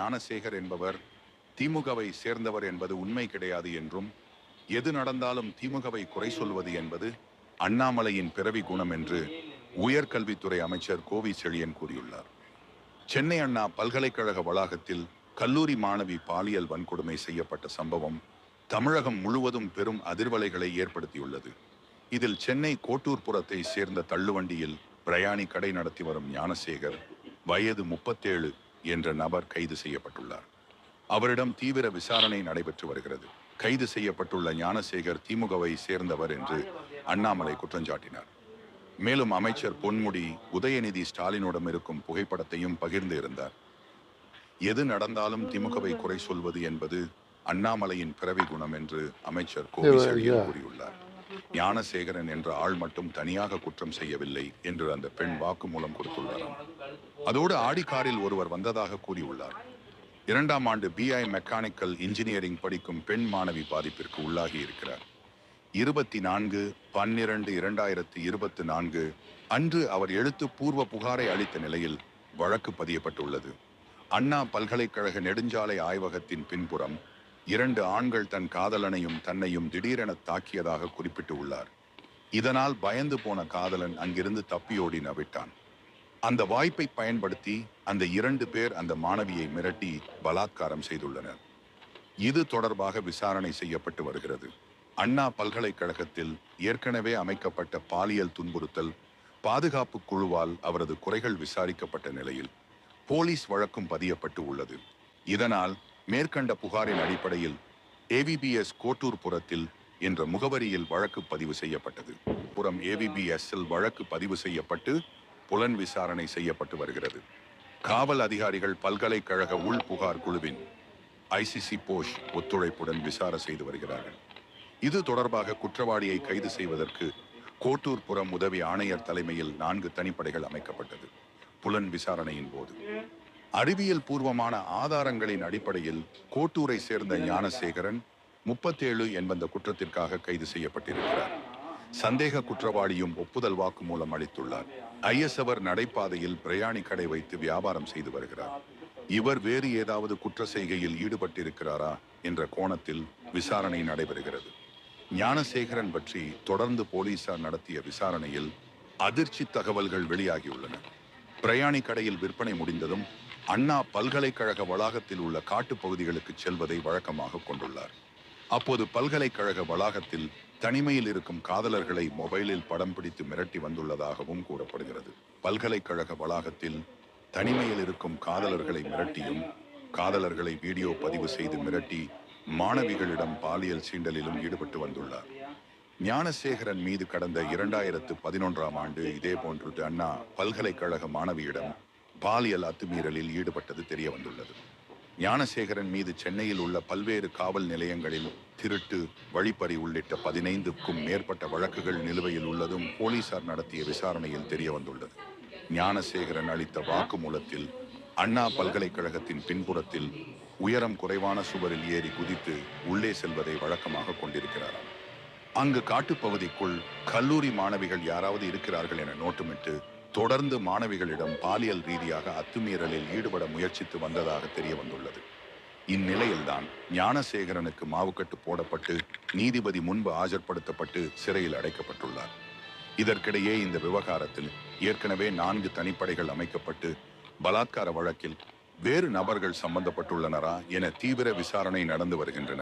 ஞானசேகர் என்பவர் திமுகவை சேர்ந்தவர் என்பது உண்மை கிடையாது என்றும் எது நடந்தாலும் திமுகவை குறை சொல்வது என்பது அண்ணாமலையின் பிறவி குணம் என்று உயர்கல்வித்துறை அமைச்சர் கோவி செழியன் கூறியுள்ளார். சென்னை அண்ணா பல்கலைக்கழக வளாகத்தில் கல்லூரி மாணவி பாலியல் வன்கொடுமை செய்யப்பட்ட சம்பவம் தமிழகம் முழுவதும் பெரும் அதிர்வலைகளை ஏற்படுத்தியுள்ளது. இதில் சென்னை கோட்டூர்புரத்தை சேர்ந்த தள்ளுவண்டியில் பிரயாணி கடை நடத்தி வரும் ஞானசேகர் வயது முப்பத்தேழு என்ற நபர் கைது செய்யப்பட்டுள்ளார். அவரிடம் தீவிர விசாரணை நடைபெற்று வருகிறது. கைது செய்யப்பட்டுள்ள ஞானசேகர் திமுகவை சேர்ந்தவர் என்று அண்ணாமலை குற்றஞ்சாட்டினார் மேலும் அமைச்சர் பொன்முடி உதயநிதி ஸ்டாலினுடன் இருக்கும் புகைப்படத்தையும் பகிர்ந்து இருந்தார். எது நடந்தாலும் திமுகவை குறை சொல்வது என்பது அண்ணாமலையின் பிறவி குணம் என்று அமைச்சர் செழியன் கூறியுள்ளார். ஞானசேகரன் என்ற ஆள் மட்டும் தனியாக குற்றம் செய்யவில்லை என்று அந்த பெண் வாக்குமூலம் கொடுத்துள்ளாராம். அதோடு ஆடிக்காரில் ஒருவர் வந்ததாக கூறியுள்ளார். இரண்டாம் ஆண்டு பிஐ மெக்கானிக்கல் இன்ஜினியரிங் படிக்கும் பெண் மாணவி பாதிப்பிற்கு உள்ளாகி இருக்கிறார். இருபத்தி நான்கு பன்னிரண்டு இரண்டாயிரத்தி இருபத்தி நான்கு அன்று அவர் எழுத்து பூர்வ புகாரை அளித்த நிலையில் வழக்கு பதியப்பட்டுள்ளது. அண்ணா பல்கலைக்கழக நெடுஞ்சாலை ஆய்வகத்தின் பின்புறம் இரண்டு ஆண்கள் தன் காதலனையும் தன்னையும் திடீரென தாக்கியதாக குறிப்பிட்டு உள்ளார். இதனால் பயந்து போன காதலன் அங்கிருந்து தப்பியோடி நவிட்டான். அந்த வாய்ப்பை பயன்படுத்தி அந்த இரண்டு பேர் அந்த மாணவியை மிரட்டி பலாத்காரம் செய்துள்ளனர். இது தொடர்பாக விசாரணை செய்யப்பட்டு வருகிறது. அண்ணா பல்கலைக்கழகத்தில் ஏற்கனவே அமைக்கப்பட்ட பாலியல் துன்புறுத்தல் பாதுகாப்பு குழுவால் அவரது குறைகள் விசாரிக்கப்பட்ட நிலையில் போலீஸ் வழக்கும் பதியப்பட்டு உள்ளது. இதனால் மேற்கண்ட புகாரின் அடிப்படையில் ஏவிபிஎஸ் கோட்டூர்புரத்தில் என்ற முகவரியில் வழக்கு பதிவு செய்யப்பட்டது. புறம் ஏவிபிஎஸ்ஸில் வழக்கு பதிவு செய்யப்பட்டு புலன் விசாரணை செய்யப்பட்டு வருகிறது. காவல் அதிகாரிகள் பல்கலைக்கழக உள் புகார் குழுவின் ஐசிசி போஷ் ஒத்துழைப்புடன் விசாரணை செய்து வருகிறார்கள். இது தொடர்பாக குற்றவாளியை கைது செய்வதற்கு கோட்டூர்புரம் உதவி ஆணையர் தலைமையில் நான்கு தனிப்படைகள் அமைக்கப்பட்டது புலன் விசாரணையின் போது. அறிவியல் பூர்வமான ஆதாரங்களின் அடிப்படையில் கோட்டூரை சேர்ந்த ஞானசேகரன் முப்பத்தேழு என்பந்த குற்றத்திற்காக கைது செய்யப்பட்டிருக்கிறார். சந்தேக குற்றவாளியும் ஒப்புதல் வாக்குமூலம் அளித்துள்ளார். ஐஎஸ்எவர் நடைபாதையில் பிரயாணி கடை வைத்து வியாபாரம் செய்து வருகிறார். இவர் வேறு ஏதாவது குற்ற செய்கையில் ஈடுபட்டிருக்கிறாரா என்ற கோணத்தில் விசாரணை நடைபெறுகிறது. ஞானசேகரன் பற்றி தொடர்ந்து போலீசார் நடத்திய விசாரணையில் அதிர்ச்சி தகவல்கள் வெளியாகியுள்ளன. பிரயாணி கடையில் விற்பனை முடிந்ததும் அண்ணா பல்கலைக்கழக வளாகத்தில் உள்ள காட்டுப் பகுதிகளுக்கு செல்வதை வழக்கமாக கொண்டுள்ளார். அப்போது பல்கலைக்கழக வளாகத்தில் தனிமையில் இருக்கும் காதலர்களை மொபைலில் படம் பிடித்து மிரட்டி வந்துள்ளதாகவும் கூறப்படுகிறது. பல்கலைக்கழக வளாகத்தில் தனிமையில் இருக்கும் காதலர்களை மிரட்டியும் காதலர்களை வீடியோ பதிவு செய்து மிரட்டி மாணவிகளிடம் பாலியல் சீண்டலிலும் ஈடுபட்டு வந்துள்ளார். ஞானசேகரன் மீது கடந்த இரண்டாயிரத்து பதினொன்றாம் ஆண்டு இதே போன்று அண்ணா பல்கலைக்கழக மாணவியிடம் பாலியல் அத்துமீறலில் ஈடுபட்டது தெரிய வந்துள்ளது. ஞானசேகரன் மீது சென்னையில் உள்ள பல்வேறு காவல் நிலையங்களில் திருட்டு வழிப்பறி உள்ளிட்ட பதினைந்துக்கும் மேற்பட்ட வழக்குகள் நிலுவையில் உள்ளதும் போலீசார் நடத்திய விசாரணையில் தெரிய வந்துள்ளது ஞானசேகரன் அளித்த வாக்குமூலத்தில் அண்ணா பல்கலைக்கழகத்தின் பின்புறத்தில் உயரம் குறைவான சுவரில் ஏறி குதித்து உள்ளே செல்வதை வழக்கமாக கொண்டிருக்கிறாராம் அங்கு காட்டுப்பகுதிக்குள் கல்லூரி மாணவிகள் யாராவது இருக்கிறார்கள் என நோட்டமிட்டு தொடர்ந்து மாணவிகளிடம் பாலியல் ரீதியாக அத்துமீறலில் ஈடுபட முயற்சித்து வந்ததாக தெரிய வந்துள்ளது இந்நிலையில்தான் ஞானசேகரனுக்கு மாவுக்கட்டு போடப்பட்டு நீதிபதி முன்பு ஆஜர்படுத்தப்பட்டு சிறையில் அடைக்கப்பட்டுள்ளார். இதற்கிடையே இந்த விவகாரத்தில் ஏற்கனவே நான்கு தனிப்படைகள் அமைக்கப்பட்டு பலாத்கார வழக்கில் வேறு நபர்கள் சம்பந்தப்பட்டுள்ளனரா என தீவிர விசாரணை நடந்து வருகின்றன.